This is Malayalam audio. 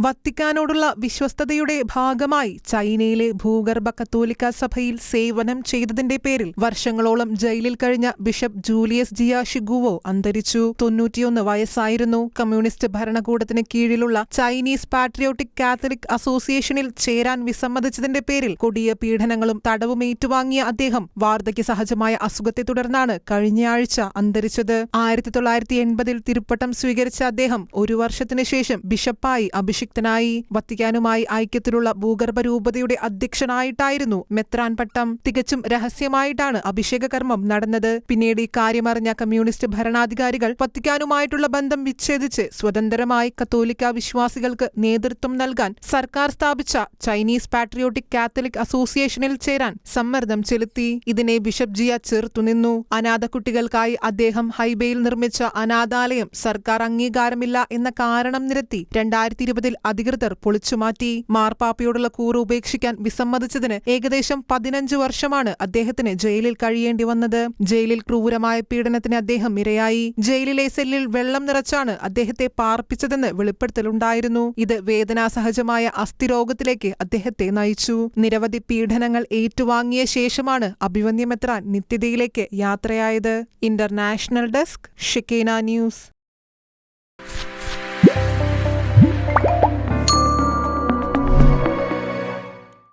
വത്തിക്കാനോടുള്ള വിശ്വസ്തതയുടെ ഭാഗമായി ചൈനയിലെ ഭൂഗർഭ കത്തോലിക്ക സഭയിൽ സേവനം ചെയ്തതിന്റെ പേരിൽ വർഷങ്ങളോളം ജയിലിൽ കഴിഞ്ഞ ബിഷപ്പ് ജൂലിയസ് ജിയ ഷിഗുവോ അന്തരിച്ചു. തൊണ്ണൂറ്റിയൊന്ന് വയസ്സായിരുന്നു. കമ്മ്യൂണിസ്റ്റ് ഭരണകൂടത്തിന് കീഴിലുള്ള ചൈനീസ് പാട്രിയോട്ടിക് കാത്തലിക് അസോസിയേഷനിൽ ചേരാൻ വിസമ്മതിച്ചതിന്റെ പേരിൽ കൊടിയ പീഡനങ്ങളും തടവും ഏറ്റുവാങ്ങിയ അദ്ദേഹം വാർദ്ധക്യ സഹജമായ അസുഖത്തെ തുടർന്നാണ് കഴിഞ്ഞയാഴ്ച അന്തരിച്ചത്. ആയിരത്തി തൊള്ളായിരത്തി എൺപതിൽ തിരുപ്പട്ടം സ്വീകരിച്ച അദ്ദേഹം ഒരു വർഷത്തിനു ശേഷം ബിഷപ്പായി അഭിഷിക്തനായി വത്തിക്കാനുമായി ഐക്യത്തിലുള്ള ഭൂഗർഭ രൂപതയുടെ അധ്യക്ഷനായിട്ടായിരുന്നു മെത്രാൻ പട്ടം. തികച്ചും രഹസ്യമായിട്ടാണ് അഭിഷേക കർമ്മം നടന്നത്. പിന്നീട് ഇക്കാര്യമറിഞ്ഞ കാര്യമറിഞ്ഞ കമ്മ്യൂണിസ്റ്റ് ഭരണാധികാരികൾ വത്തിക്കാനുമായിട്ടുള്ള ബന്ധം വിച്ഛേദിച്ച് സ്വതന്ത്രമായി കത്തോലിക്ക വിശ്വാസികൾക്ക് നേതൃത്വം നൽകാൻ സർക്കാർ സ്ഥാപിച്ച ചൈനീസ് പാട്രിയോട്ടിക് കാത്തലിക് അസോസിയേഷനിൽ ചേരാൻ സമ്മർദ്ദം ചെലുത്തി. ഇതിനെ ബിഷപ്പ് ജിയ ചെറുത്തുനിന്നു അനാഥ കുട്ടികൾക്കായി അദ്ദേഹം ഹൈബയിൽ നിർമ്മിച്ച അനാഥാലയം സർക്കാർ അംഗീകാരമില്ല എന്ന കാരണം നിരത്തി. രണ്ടായിരത്തി ഇരുപതിൽ അധികൃതർ പൊളിച്ചുമാറ്റി മാർപ്പാപ്പയോടുള്ള കൂറ് ഉപേക്ഷിക്കാൻ വിസമ്മതിച്ചതിന് ഏകദേശം പതിനഞ്ച് വർഷമാണ് അദ്ദേഹത്തിന് ജയിലിൽ കഴിയേണ്ടി വന്നത്. ജയിലിൽ ക്രൂരമായ പീഡനത്തിന് അദ്ദേഹം ഇരയായി. ജയിലിലെ സെല്ലിൽ വെള്ളം നിറച്ചാണ് അദ്ദേഹത്തെ പാർപ്പിച്ചതെന്ന് വെളിപ്പെടുത്തലുണ്ടായിരുന്നു. ഇത് വേദനാസഹജമായ അസ്ഥിരോഗത്തിലേക്ക് അദ്ദേഹത്തെ നയിച്ചു. നിരവധി പീഡനങ്ങൾ ഏറ്റുവാങ്ങിയ ശേഷമാണ് അഭിവന്യമെത്രാൻ നിത്യതയിലേക്ക് യാത്രയായത്. ഇന്റർനാഷണൽ ഡെസ്ക് ഷിക്കേന ന്യൂസ്.